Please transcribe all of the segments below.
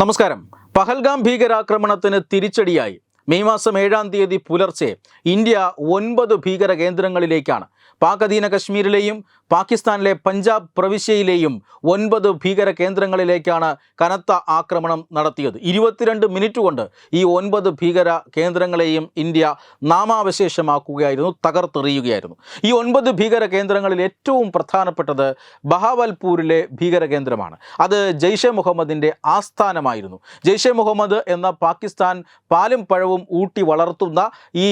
നമസ്കാരം. പഹൽഗാം ഭീകരാക്രമണത്തിന് തിരിച്ചടിയായി. മെയ് മാസം ഏഴാം തീയതി പുലർച്ചെ ഇന്ത്യ ഒൻപത് ഭീകര കേന്ദ്രങ്ങളിലേക്കാണ് പാക് അധീന കശ്മീരിലെയും പാകിസ്ഥാനിലെ പഞ്ചാബ് പ്രവിശ്യയിലെയും ഒൻപത് ഭീകര കേന്ദ്രങ്ങളിലേക്കാണ് കനത്ത ആക്രമണം നടത്തിയത്. ഇരുപത്തിരണ്ട് മിനിറ്റ് കൊണ്ട് ഈ ഒൻപത് ഭീകര കേന്ദ്രങ്ങളെയും ഇന്ത്യ നാമാവശേഷമാക്കുകയായിരുന്നു തകർത്തെറിയുകയായിരുന്നു. ഈ ഒൻപത് ഭീകര കേന്ദ്രങ്ങളിൽ ഏറ്റവും പ്രധാനപ്പെട്ടത് ബഹാവൽപൂരിലെ ഭീകര കേന്ദ്രമാണ്. അത് ജെയ്ഷെ മുഹമ്മദിന്റെ ആസ്ഥാനമായിരുന്നു. ജെയ്ഷെ മുഹമ്മദ് എന്ന പാകിസ്ഥാൻ പാലും പഴവും ഊട്ടി വളർത്തുന്ന ഈ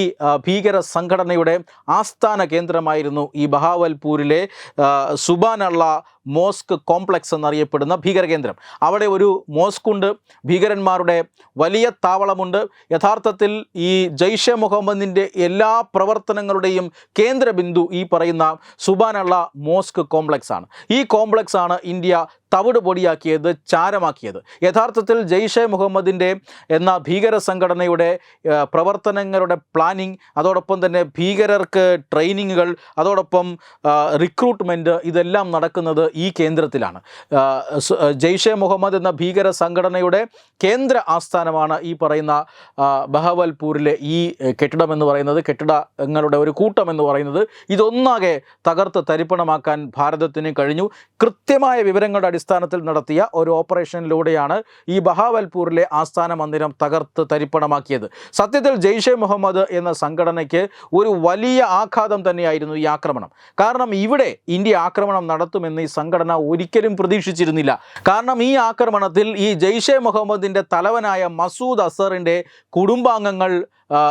ഭീകര സംഘടനയുടെ ആസ്ഥാന കേന്ദ്രമായിരുന്നു ഈ ബഹാവൽപൂരിലെ സുബാനുള്ള മോസ്ക് കോംപ്ലക്സ് എന്നറിയപ്പെടുന്ന ഭീകര കേന്ദ്രം അവിടെ ഒരു മോസ്ക് ഉണ്ട് ഭീകരന്മാരുടെ വലിയ താവളമുണ്ട്. യഥാർത്ഥത്തിൽ ഈ ജയ്ഷെ മുഹമ്മദിന്റെ എല്ലാ പ്രവർത്തനങ്ങളുടെയും കേന്ദ്ര ബിന്ദു ഈ പറയുന്ന സുബാനുള്ള മോസ്ക് കോംപ്ലക്സ് ആണ്. ഈ കോംപ്ലക്സ് ആണ് ഇന്ത്യ തവിട് പൊടിയാക്കിയത് ചാരമാക്കിയത്. യഥാർത്ഥത്തിൽ ജെയ്ഷെ മുഹമ്മദിന്റെ എന്ന ഭീകര സംഘടനയുടെ പ്രവർത്തനങ്ങളുടെ പ്ലാനിങ് അതോടൊപ്പം തന്നെ ഭീകരർക്ക് ട്രെയിനിങ്ങുകൾ അതോടൊപ്പം റിക്രൂട്ട്മെന്റ് ഇതെല്ലാം നടക്കുന്നത് ഈ കേന്ദ്രത്തിലാണ്. ജെയ്ഷെ മുഹമ്മദ് എന്ന ഭീകര സംഘടനയുടെ കേന്ദ്ര ആസ്ഥാനമാണ് ഈ പറയുന്ന ബഹവൽപൂരിലെ ഈ കെട്ടിടം എന്ന് പറയുന്നത്. കെട്ടിടങ്ങളുടെ ഒരു കൂട്ടം എന്ന് പറയുന്നത്. ഇതൊന്നാകെ തകർത്ത് തരിപ്പണമാക്കാൻ ഭാരതത്തിന് കഴിഞ്ഞു. കൃത്യമായ വിവരങ്ങളുടെ അടിസ്ഥാനത്തിൽ നടത്തിയ ഒരു ഓപ്പറേഷനിലൂടെയാണ് ഈ ബഹാവൽപൂരിലെ ആസ്ഥാന മന്ദിരം തകർത്ത് തരിപ്പണമാക്കിയത്. സത്യത്തിൽ ജെയ്ഷെ മുഹമ്മദ് എന്ന സംഘടനയ്ക്ക് ഒരു വലിയ ആഘാതം തന്നെയായിരുന്നു ഈ ആക്രമണം. കാരണം ഇവിടെ ഇന്ത്യ ആക്രമണം നടത്തുമെന്ന് ഈ സംഘടന ഒരിക്കലും പ്രതീക്ഷിച്ചിരുന്നില്ല. കാരണം ഈ ആക്രമണത്തിൽ ഈ ജെയ്ഷെ മുഹമ്മദിന്റെ തലവനായ മസൂദ് അസറിന്റെ കുടുംബാംഗങ്ങൾ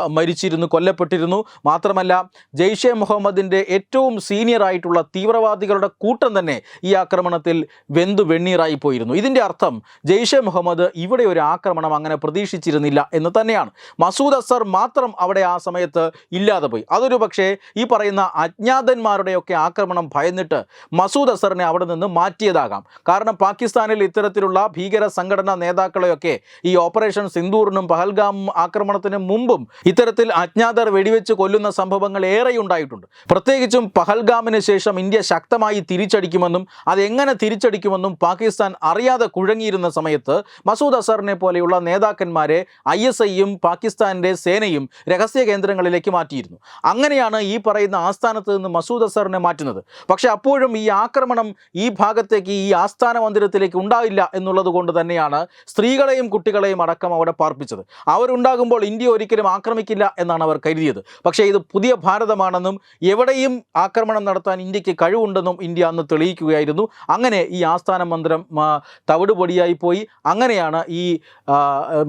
മരിച്ചിരുന്നു കൊല്ലപ്പെട്ടിരുന്നു. മാത്രമല്ല ജെയ്ഷെ മുഹമ്മദിന്റെ ഏറ്റവും സീനിയർ ആയിട്ടുള്ള തീവ്രവാദികളുടെ കൂട്ടം തന്നെ ഈ ആക്രമണത്തിൽ വെന്തു വെണ്ണീറായി പോയിരുന്നു. ഇതിന്റെ അർത്ഥം ജെയ്ഷെ മുഹമ്മദ് ഇവിടെ ഒരു ആക്രമണം അങ്ങനെ പ്രതീക്ഷിച്ചിരുന്നില്ല എന്ന് തന്നെയാണ്. മസൂദ് അസർ മാത്രം അവിടെ ആ സമയത്ത് ഇല്ലാതെ പോയി. അതൊരു പക്ഷേ ഈ പറയുന്ന അജ്ഞാതന്മാരുടെയൊക്കെ ആക്രമണം ഭയന്നിട്ട് മസൂദ് അസറിനെ അവിടെ നിന്ന് മാറ്റിയതാകാം. കാരണം പാകിസ്ഥാനിൽ ഇത്തരത്തിലുള്ള ഭീകര സംഘടനാ നേതാക്കളെയൊക്കെ ഈ ഓപ്പറേഷൻ സിന്ദൂറിനും പഹൽഗാം ആക്രമണത്തിനും മുമ്പും ഇത്തരത്തിൽ അജ്ഞാതർ വെടിവെച്ച് കൊല്ലുന്ന സംഭവങ്ങൾ ഏറെ ഉണ്ടായിട്ടുണ്ട് പ്രത്യേകിച്ചും പഹൽഗാമിന് ശേഷം ഇന്ത്യ ശക്തമായി തിരിച്ചടിക്കുമെന്നും അതെങ്ങനെ തിരിച്ചടിക്കുമെന്നും പാകിസ്ഥാൻ അറിയാതെ കുഴങ്ങിയിരുന്ന സമയത്ത് മസൂദ് അസറിനെ പോലെയുള്ള നേതാക്കന്മാരെ ഐ എസ് ഐയും പാകിസ്ഥാന്റെ സേനയും രഹസ്യ കേന്ദ്രങ്ങളിലേക്ക് മാറ്റിയിരുന്നു. അങ്ങനെയാണ് ഈ പറയുന്ന ആസ്ഥാനത്ത് നിന്ന് മസൂദ് അസറിനെ മാറ്റുന്നത്. പക്ഷേ അപ്പോഴും ഈ ആക്രമണം ഈ ഭാഗത്തേക്ക് ഈ ആസ്ഥാന മന്ദിരത്തിലേക്ക് ഉണ്ടാവില്ല എന്നുള്ളത് കൊണ്ട് തന്നെയാണ് സ്ത്രീകളെയും കുട്ടികളെയും അടക്കം അവിടെ പാർപ്പിച്ചത്. അവരുണ്ടാകുമ്പോൾ ഇന്ത്യ ഒരിക്കലും ആക്രമിക്കില്ല എന്നാണ് അവർ കരുതിയത്. പക്ഷേ ഇത് പുതിയ ഭാരതമാണെന്നും എവിടെയും ആക്രമണം നടത്താൻ ഇന്ത്യയ്ക്ക് കഴിവുണ്ടെന്നും ഇന്ത്യ അന്ന് തെളിയിക്കുകയായിരുന്നു. അങ്ങനെ ഈ ആസ്ഥാന മന്ദിരം തവിടുപൊടിയായി പോയി. അങ്ങനെയാണ് ഈ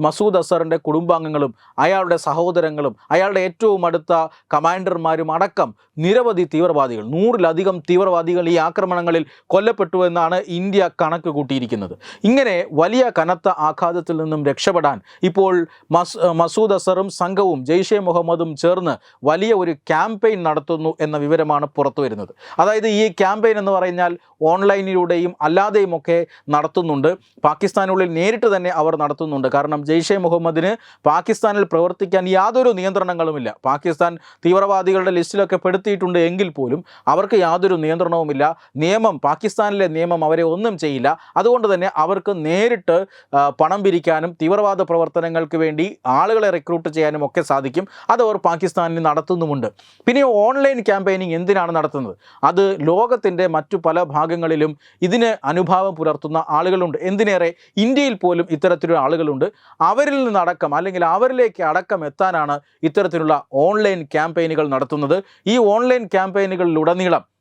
മസൂദ് അസറിന്റെ കുടുംബാംഗങ്ങളും അയാളുടെ സഹോദരങ്ങളും അയാളുടെ ഏറ്റവും അടുത്ത കമാൻഡർമാരും അടക്കം നിരവധി തീവ്രവാദികൾ നൂറിലധികം തീവ്രവാദികൾ ഈ ആക്രമണങ്ങളിൽ കൊല്ലപ്പെട്ടു എന്നാണ് ഇന്ത്യ കണക്ക് കൂട്ടിയിരിക്കുന്നത്. ഇങ്ങനെ വലിയ കനത്ത ആഘാതത്തിൽ നിന്നും രക്ഷപ്പെടാൻ ഇപ്പോൾ മസ് മസൂദ് അസറും സംഘവും ജെയ്ഷെ മുഹമ്മദും ചേർന്ന് വലിയ ഒരു ക്യാമ്പയിൻ നടത്തുന്നു എന്ന വിവരമാണ് പുറത്തു വരുന്നത്. അതായത് ഈ ക്യാമ്പയിൻ എന്ന് പറഞ്ഞാൽ ഓൺലൈനിലൂടെയും അല്ലാതെയും ഒക്കെ നടത്തുന്നുണ്ട്. പാകിസ്ഥാനുള്ളിൽ നേരിട്ട് തന്നെ അവർ നടത്തുന്നുണ്ട്. കാരണം ജെയ്ഷെ മുഹമ്മദിന് പാകിസ്ഥാനിൽ പ്രവർത്തിക്കാൻ യാതൊരു നിയന്ത്രണങ്ങളുമില്ല. പാകിസ്ഥാൻ തീവ്രവാദികളുടെ ലിസ്റ്റിലൊക്കെ പെടുത്തിയിട്ടുണ്ട് എങ്കിൽ പോലും അവർക്ക് യാതൊരു നിയന്ത്രണവുമില്ല. നിയമം പാകിസ്ഥാനിലെ നിയമം അവരെ ഒന്നും ചെയ്യില്ല. അതുകൊണ്ട് തന്നെ അവർക്ക് നേരിട്ട് പണം പിരിക്കാനും തീവ്രവാദ പ്രവർത്തനങ്ങൾക്ക് വേണ്ടി ആളുകളെ റിക്രൂട്ട് ചെയ്യാനും ഒക്കെ സാധിക്കും. അത് അവർ പാകിസ്ഥാനിൽ നടത്തുന്നുമുണ്ട്. പിന്നെ ഓൺലൈൻ ക്യാമ്പയിനിങ് എന്തിനാണ് നടത്തുന്നത്? അത് ലോകത്തിന്റെ മറ്റു പല ഭാഗങ്ങളിലും ഇതിന് അനുഭാവം പുലർത്തുന്ന ആളുകളുണ്ട്. എന്തിനേറെ? ഇന്ത്യയിൽ പോലും ഇത്തരത്തിലുള്ള ആളുകളുണ്ട്. അവരിൽ നിന്നടക്കം അല്ലെങ്കിൽ അവരിലേക്ക് അടക്കം എത്താനാണ് ഇത്തരത്തിലുള്ള ഓൺലൈൻ ക്യാമ്പയിനുകൾ നടത്തുന്നത്. ഈ ഓൺലൈൻ ക്യാമ്പയിനുകളിലുടനീളം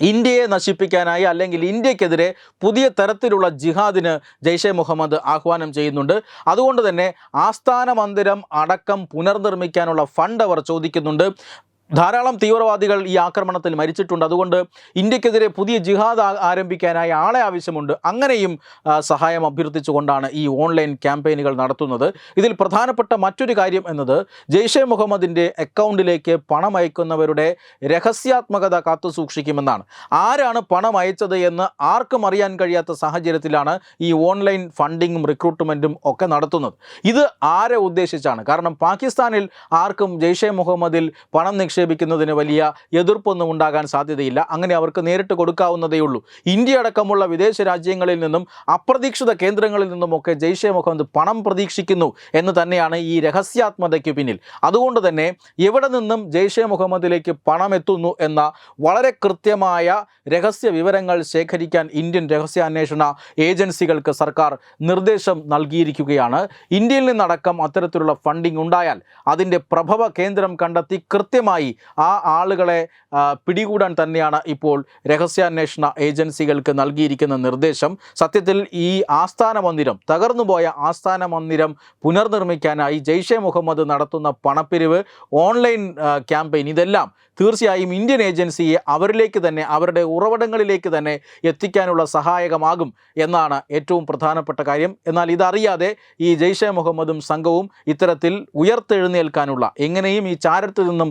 ഇന്ത്യയെ നശിപ്പിക്കാനായി അല്ലെങ്കിൽ ഇന്ത്യക്കെതിരെ പുതിയ തരത്തിലുള്ള ജിഹാദിന് ജയ്ഷെ മുഹമ്മദ് ആഹ്വാനം ചെയ്യുന്നുണ്ട്. അതുകൊണ്ട് തന്നെ ആസ്ഥാന മന്ദിരം അടക്കം പുനർനിർമ്മിക്കാനുള്ള ഫണ്ട് അവർ ചോദിക്കുന്നുണ്ട്. ധാരാളം തീവ്രവാദികൾ ഈ ആക്രമണത്തിൽ മരിച്ചിട്ടുണ്ട്. അതുകൊണ്ട് ഇന്ത്യക്കെതിരെ പുതിയ ജിഹാദ് ആരംഭിക്കാനായി ആളെ ആവശ്യമുണ്ട്. അങ്ങനെയും സഹായം അഭ്യർത്ഥിച്ചുകൊണ്ടാണ് ഈ ഓൺലൈൻ ക്യാമ്പയിനുകൾ നടത്തുന്നത്. ഇതിൽ പ്രധാനപ്പെട്ട മറ്റൊരു കാര്യം എന്നത് ജെയ്ഷെ മുഹമ്മദിന്റെ അക്കൗണ്ടിലേക്ക് പണം അയക്കുന്നവരുടെ രഹസ്യാത്മകത കാത്തു സൂക്ഷിക്കുമെന്നാണ്. ആരാണ് പണം അയച്ചത് എന്ന് ആർക്കും അറിയാൻ കഴിയാത്ത സാഹചര്യത്തിലാണ് ഈ ഓൺലൈൻ ഫണ്ടിങ്ങും റിക്രൂട്ട്മെന്റും ഒക്കെ നടത്തുന്നത്. ഇത് ആരെ ഉദ്ദേശിച്ചാണ്? കാരണം പാകിസ്ഥാനിൽ ആർക്കും ജെയ്ഷെ മുഹമ്മദിൽ പണം നിക്ഷേപിക്കുന്നതിന് വലിയ എതിർപ്പൊന്നും ഉണ്ടാകാൻ സാധ്യതയില്ല. അങ്ങനെ അവർക്ക് നേരിട്ട് കൊടുക്കാവുന്നതേ ഉള്ളൂ. ഇന്ത്യ അടക്കമുള്ള വിദേശ രാജ്യങ്ങളിൽ നിന്നും അപ്രതീക്ഷിത കേന്ദ്രങ്ങളിൽ നിന്നുമൊക്കെ ജെയ്ഷെ മുഹമ്മദ് പണം പ്രതീക്ഷിക്കുന്നു എന്ന് തന്നെയാണ് ഈ രഹസ്യാത്മതയ്ക്ക് പിന്നിൽ. അതുകൊണ്ട് തന്നെ എവിടെ നിന്നും ജെയ്ഷെ മുഹമ്മദിലേക്ക് പണം എത്തുന്നു എന്ന വളരെ കൃത്യമായ രഹസ്യ വിവരങ്ങൾ ശേഖരിക്കാൻ ഇന്ത്യൻ രഹസ്യാന്വേഷണ ഏജൻസികൾക്ക് സർക്കാർ നിർദ്ദേശം നൽകിയിരിക്കുകയാണ്. ഇന്ത്യയിൽ നിന്നടക്കം അത്തരത്തിലുള്ള ഫണ്ടിംഗ് ഉണ്ടായാൽ അതിന്റെ പ്രഭവ കേന്ദ്രം കണ്ടെത്തി കൃത്യമായി ആ ആളുകളെ പിടികൂടാൻ തന്നെയാണ് ഇപ്പോൾ രഹസ്യാന്വേഷണ ഏജൻസികൾക്ക് നൽകിയിരിക്കുന്ന നിർദ്ദേശം. സത്യത്തിൽ ഈ ആസ്ഥാന മന്ദിരം തകർന്നുപോയ ആസ്ഥാന മന്ദിരം പുനർനിർമ്മിക്കാനായി ജെയ്ഷെ മുഹമ്മദ് നടത്തുന്ന പണപ്പിരിവ് ഓൺലൈൻ ക്യാമ്പയിൻ ഇതെല്ലാം തീർച്ചയായും ഇന്ത്യൻ ഏജൻസിയെ അവരിലേക്ക് തന്നെ അവരുടെ ഉറവിടങ്ങളിലേക്ക് തന്നെ എത്തിക്കാനുള്ള സഹായകമാകും എന്നാണ് ഏറ്റവും പ്രധാനപ്പെട്ട കാര്യം. എന്നാൽ ഇതറിയാതെ ഈ ജെയ്ഷെ മുഹമ്മദും സംഘവും ഇത്തരത്തിൽ ഉയർത്തെഴുന്നേൽക്കാനുള്ള എങ്ങനെയും ഈ ചാരത്തിൽ നിന്നും